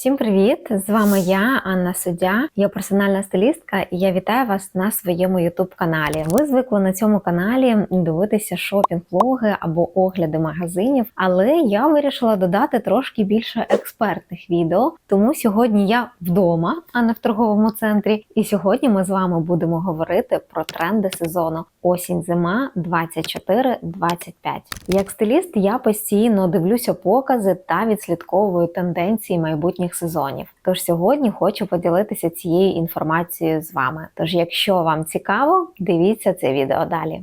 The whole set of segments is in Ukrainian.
Всім привіт! З вами я, Анна Суддя, я персональна стилістка, і я вітаю вас на своєму youtube каналі. Ви звикли на цьому каналі дивитися шопінг-влоги або огляди магазинів, але я вирішила додати трошки більше експертних відео. Тому сьогодні я вдома, а не в торговому центрі. І сьогодні ми з вами будемо говорити про тренди сезону осінь-зима 24-25. Як стиліст, я постійно дивлюся покази та відслідковую тенденції майбутніх сезонів. Тож сьогодні хочу поділитися цією інформацією з вами. Тож, якщо вам цікаво, дивіться це відео далі.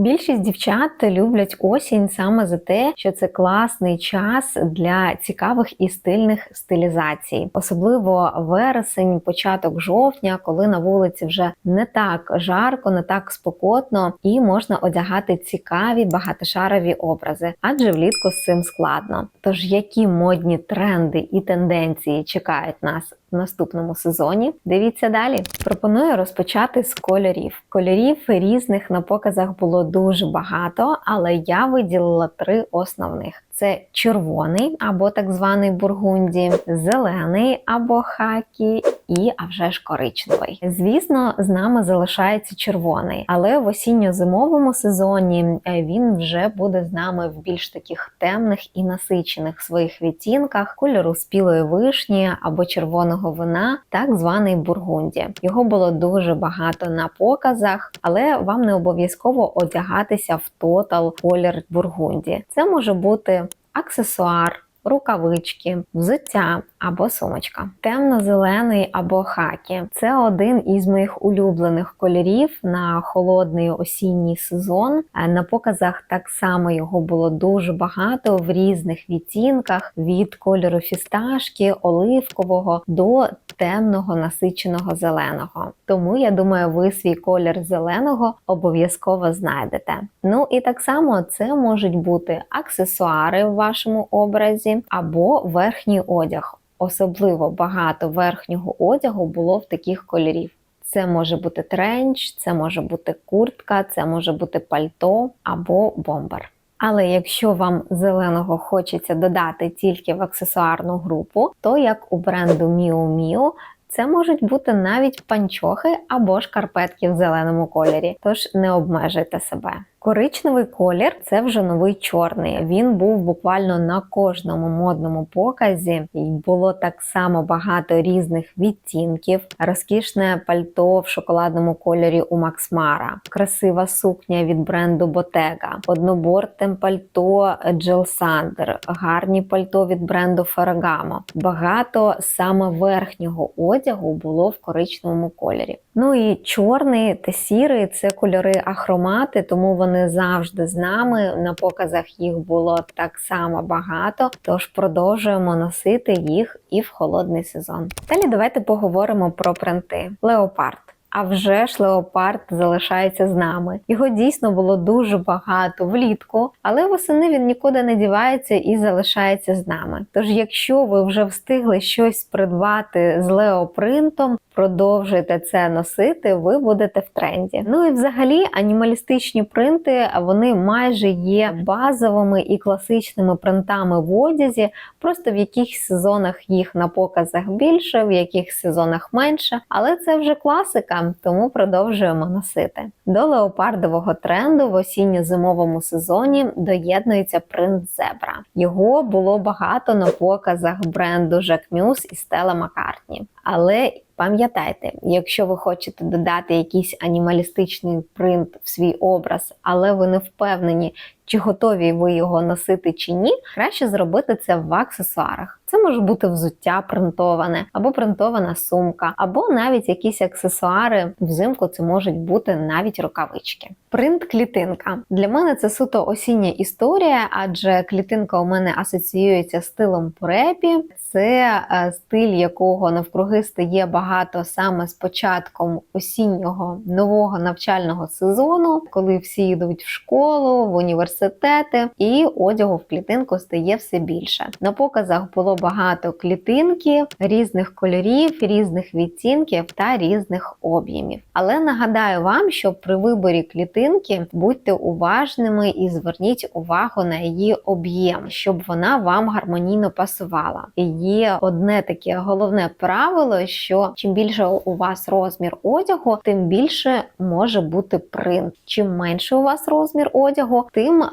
Більшість дівчат люблять осінь саме за те, що це класний час для цікавих і стильних стилізацій, особливо вересень, початок жовтня, коли на вулиці вже не так жарко, не так спокотно, і можна одягати цікаві багатошарові образи, адже влітку з цим складно. Тож які модні тренди і тенденції чекають нас в наступному сезоні. Дивіться далі. Пропоную розпочати з кольорів. Кольорів різних на показах було дуже багато, але я виділила три основних: це червоний або так званий бургунді, зелений або хакі, і а вже ж коричневий. Звісно, з нами залишається червоний, але в осінньо-зимовому сезоні е, він вже буде з нами в більш таких темних і насичених своїх відтінках кольору спілої вишні або червоного вина, так званий бургунді. Його було дуже багато на показах, але вам не обов'язково одягатися в тотал колір бургунді. Це може бути аксесуар, рукавички, взуття або сумочка. Темно-зелений або хакі це один із моїх улюблених кольорів на холодний осінній сезон. Е, на показах так само його було дуже багато в різних відтінках: від кольору фісташки, оливкового до темного насиченого зеленого. Тому я думаю, ви свій колір зеленого обов'язково знайдете. Ну і так само це можуть бути аксесуари в вашому образі або верхній одяг. Особливо багато верхнього одягу було в таких кольорів. Це може бути тренч, це може бути куртка, це може бути пальто або бомбер. Але якщо вам зеленого хочеться додати тільки в аксесуарну групу, то як у бренду Miu Miu це можуть бути навіть панчохи або шкарпетки в зеленому кольорі, тож не обмежуйте себе. Коричневий колір це вже новий чорний. Він був буквально на кожному модному показі, і було так само багато різних відтінків. Розкішне пальто в шоколадному кольорі у Максмара, красива сукня від бренду Bottega, однобортем пальто Jill Sander, гарні пальто від бренду Ferragamo. Багато саме верхнього одягу було в коричневому кольорі. Ну і чорний та сірий це кольори ахромати, тому вони завжди з нами. На показах їх було так само багато, тож продовжуємо носити їх і в холодний сезон. Далі давайте поговоримо про принти. Леопард. А вже ж леопард залишається з нами. Його дійсно було дуже багато влітку, але восени він нікуди не дівається і залишається з нами. Тож, якщо ви вже встигли щось придбати з леопринтом, продовжуєте це носити, ви будете в тренді. Ну і взагалі анімалістичні принти вони майже є базовими і класичними принтами в одязі, просто в якихось сезонах їх на показах більше, в яких сезонах менше. Але це вже класика, тому продовжуємо носити. До леопардового тренду в осінньо-зимовому сезоні доєднується принт зебра. Його було багато на показах бренду Jacquemus і Stella McCartney. Але Пам'ятайте, якщо ви хочете додати якийсь анімалістичний принт в свій образ, але ви не впевнені, чи готові ви його носити чи ні, краще зробити це в аксесуарах. Це може бути взуття принтоване, або принтована сумка, або навіть якісь аксесуари взимку це можуть бути навіть рукавички. Принт клітинка. Для мене це суто осіння історія, адже клітинка у мене асоціюється з стилом препі. Це е, стиль, якого навкруги стає багато саме з початком осіннього нового навчального сезону, коли всі йдуть в школу, в університет корсетети, і одягу в клітинку стає все більше. На показах було багато клітинки різних кольорів, різних відтінків та різних об'ємів. Але нагадаю вам, що при виборі клітинки будьте уважними і зверніть увагу на її об'єм, щоб вона вам гармонійно пасувала. Є одне таке головне правило: що чим більше у вас розмір одягу, тим більше може бути принт. Чим менше у вас розмір одягу, тим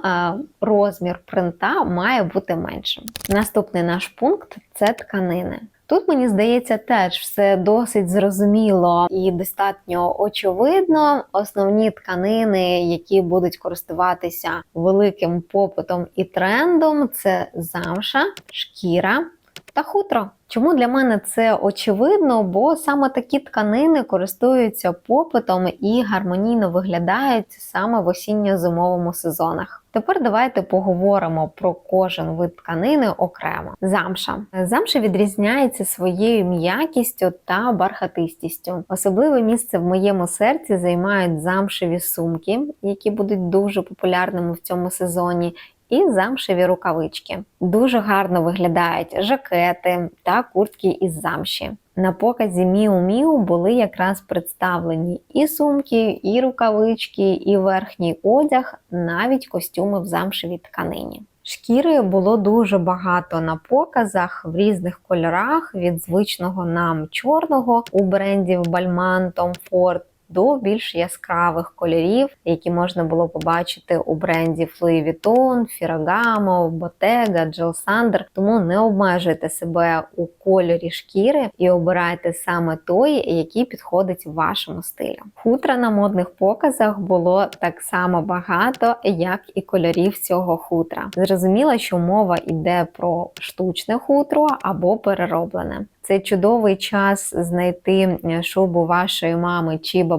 розмір принта має бути меншим. Наступний наш пункт це тканини. Тут мені здається, теж все досить зрозуміло і достатньо очевидно. Основні тканини, які будуть користуватися великим попитом і трендом, це замша, шкіра та хутро. Чому для мене це очевидно? Бо саме такі тканини користуються попитом і гармонійно виглядають саме в осінньо-зимовому сезонах. Тепер давайте поговоримо про кожен вид тканини окремо. Замша. Замша відрізняється своєю м'якістю та бархатистістю. Особливе місце в моєму серці займають замшеві сумки, які будуть дуже популярними в цьому сезоні і замшеві рукавички. Дуже гарно виглядають жакети та куртки із замші. На показі Міу Міу були якраз представлені і сумки, і рукавички, і верхній одяг, навіть костюми в замшевій тканині. Шкіри було дуже багато на показах в різних кольорах від звичного нам чорного у брендів Balmain, Tom Ford до більш яскравих кольорів, які можна було побачити у бренді Louis Vuitton, Ferragamo, Bottega, Jill Sander. Тому не обмежуйте себе у кольорі шкіри і обирайте саме той, який підходить вашому стилю. Хутра на модних показах було так само багато, як і кольорів цього хутра. Зрозуміло, що мова йде про штучне хутро або перероблене. Це чудовий час знайти шубу вашої мами чи бабусі,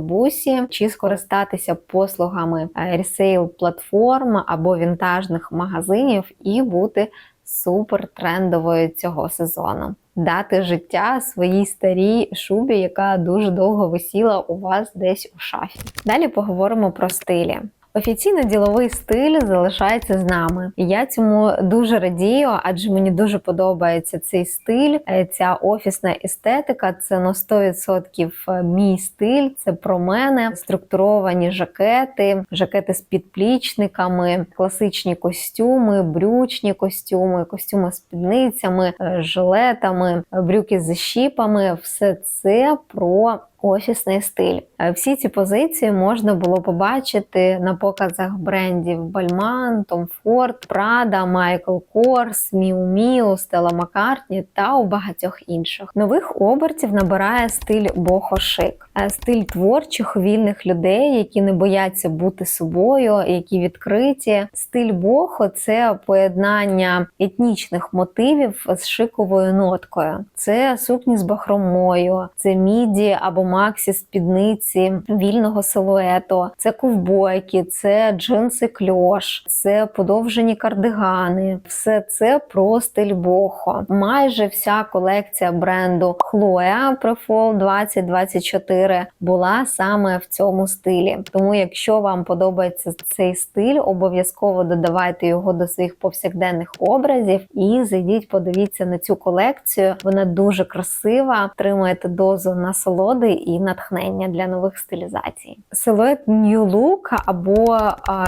чи скористатися послугами ресейл платформ або вінтажних магазинів і бути супер трендовою цього сезону. Дати життя своїй старій шубі, яка дуже довго висіла у вас десь у шафі. Далі поговоримо про стилі. Офіційно діловий стиль залишається з нами. Я цьому дуже радію, адже мені дуже подобається цей стиль, е, ця офісна естетика. Це на 100% е, мій стиль. Це про мене структуровані жакети, жакети з підплічниками, класичні костюми, брючні костюми, костюми з спідницями, е, жилетами, брюки з щіпами. Все це про офісний стиль. Е, всі ці позиції можна було побачити на показах брендів Balmain, Tom Ford, Prada, Michael Kors, Miu Miu, Stella McCartney та у багатьох інших. Нових обертів набирає стиль бохо-шик. Е, стиль творчих вільних людей, які не бояться бути собою, які відкриті. Стиль бохо це поєднання етнічних мотивів з шиковою ноткою. Це сукні з бахромою, це міді або максі спідниці вільного силуету, це ковбойки, це джинси кльош, це подовжені кардигани. Все це про стиль бохо. Майже вся колекція бренду Chloe Prefall 2024 була саме в цьому стилі. Тому, якщо вам подобається цей стиль, обов'язково додавайте його до своїх повсякденних образів і зайдіть, подивіться на цю колекцію. Вона дуже красива, отримуєте дозу насолоди і натхнення для нових стилізацій. Силует New Look або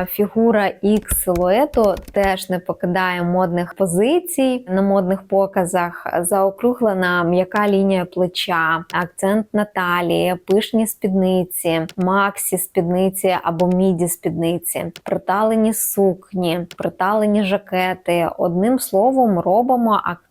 фігура X силуету теж не покидає модних позицій на модних показах. Заокруглена м'яка лінія плеча, акцент на талії, пишні спідниці, максі спідниці або міді спідниці, приталені сукні, приталені жакети. Одним словом, робимо акцент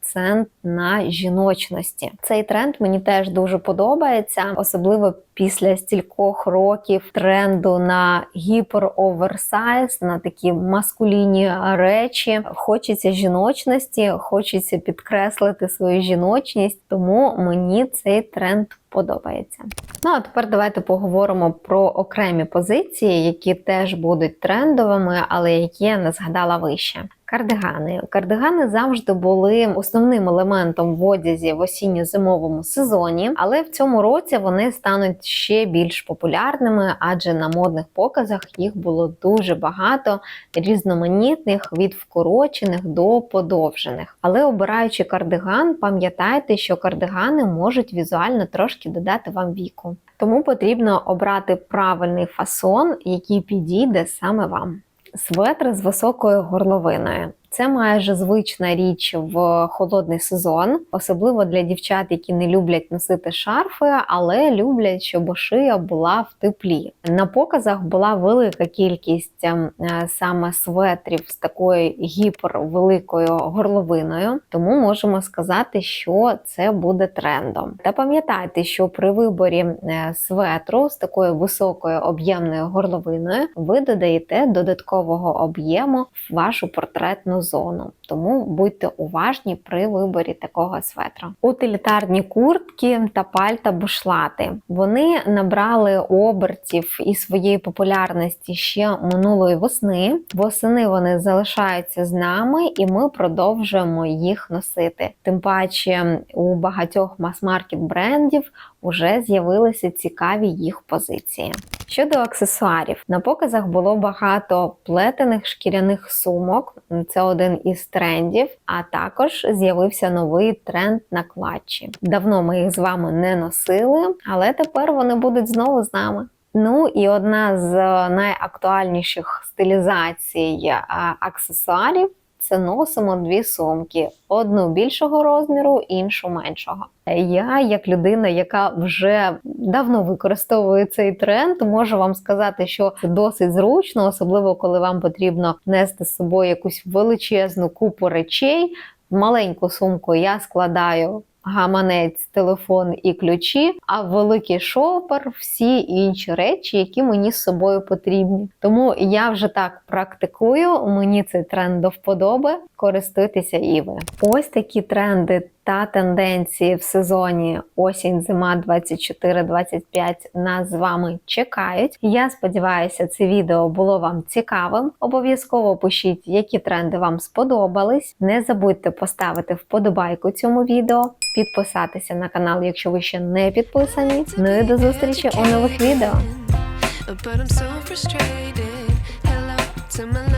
на жіночності. Цей тренд мені теж дуже подобається, особливо після стількох років тренду на гіпер-оверсайз, на такі маскулінні речі. Хочеться жіночності, хочеться підкреслити свою жіночність, тому мені цей тренд подобається. Ну а тепер давайте поговоримо про окремі позиції, які теж будуть трендовими, але які я не згадала вище. Кардигани. Кардигани завжди були основним елементом в одязі в осінньо-зимовому сезоні, але в цьому році вони стануть ще більш популярними, адже на модних показах їх було дуже багато різноманітних від вкорочених до подовжених. Але обираючи кардиган, пам'ятайте, що кардигани можуть візуально трошки додати вам віку. Тому потрібно обрати правильний фасон, який підійде саме вам. Светр з високою горловиною. Це майже звична річ в холодний сезон, особливо для дівчат, які не люблять носити шарфи, але люблять, щоб шия була в теплі. На показах була велика кількість ем, е, саме светрів з такою гіпервеликою горловиною, тому можемо сказати, що це буде трендом. Та пам'ятайте, що при виборі е, светру з такою високою об'ємною горловиною ви додаєте додаткового об'єму в вашу портретну зону. Тому будьте уважні при виборі такого светра. Утилітарні куртки та пальта бушлати. Вони набрали обертів і своєї популярності ще минулої весни. Восени вони залишаються з нами, і ми продовжуємо їх носити. Тим паче у багатьох мас-маркет брендів вже з'явилися цікаві їх позиції. Щодо аксесуарів, на показах було багато плетених шкіряних сумок. Це один із трендів. А також з'явився новий тренд на клатчі. Давно ми їх з вами не носили, але тепер вони будуть знову з нами. Ну і одна з найактуальніших стилізацій аксесуарів це носимо дві сумки: одну більшого розміру, іншу меншого. Я, як людина, яка вже давно використовує цей тренд, можу вам сказати, що це досить зручно, особливо коли вам потрібно нести з собою якусь величезну купу речей. Маленьку сумку я складаю гаманець, телефон і ключі, а великий шопер всі інші речі, які мені з собою потрібні. Тому я вже так практикую. Мені цей тренд до вподоби. Користуйтеся і ви. Ось такі тренди та тенденції в сезоні осінь-зима 24-25 нас з вами чекають. Я сподіваюся, це відео було вам цікавим. Обов'язково пишіть, які тренди вам сподобались. Не забудьте поставити вподобайку цьому відео, підписатися на канал, якщо ви ще не підписані. Ну і до зустрічі у нових відео. But I'm so frustrated. Hello to my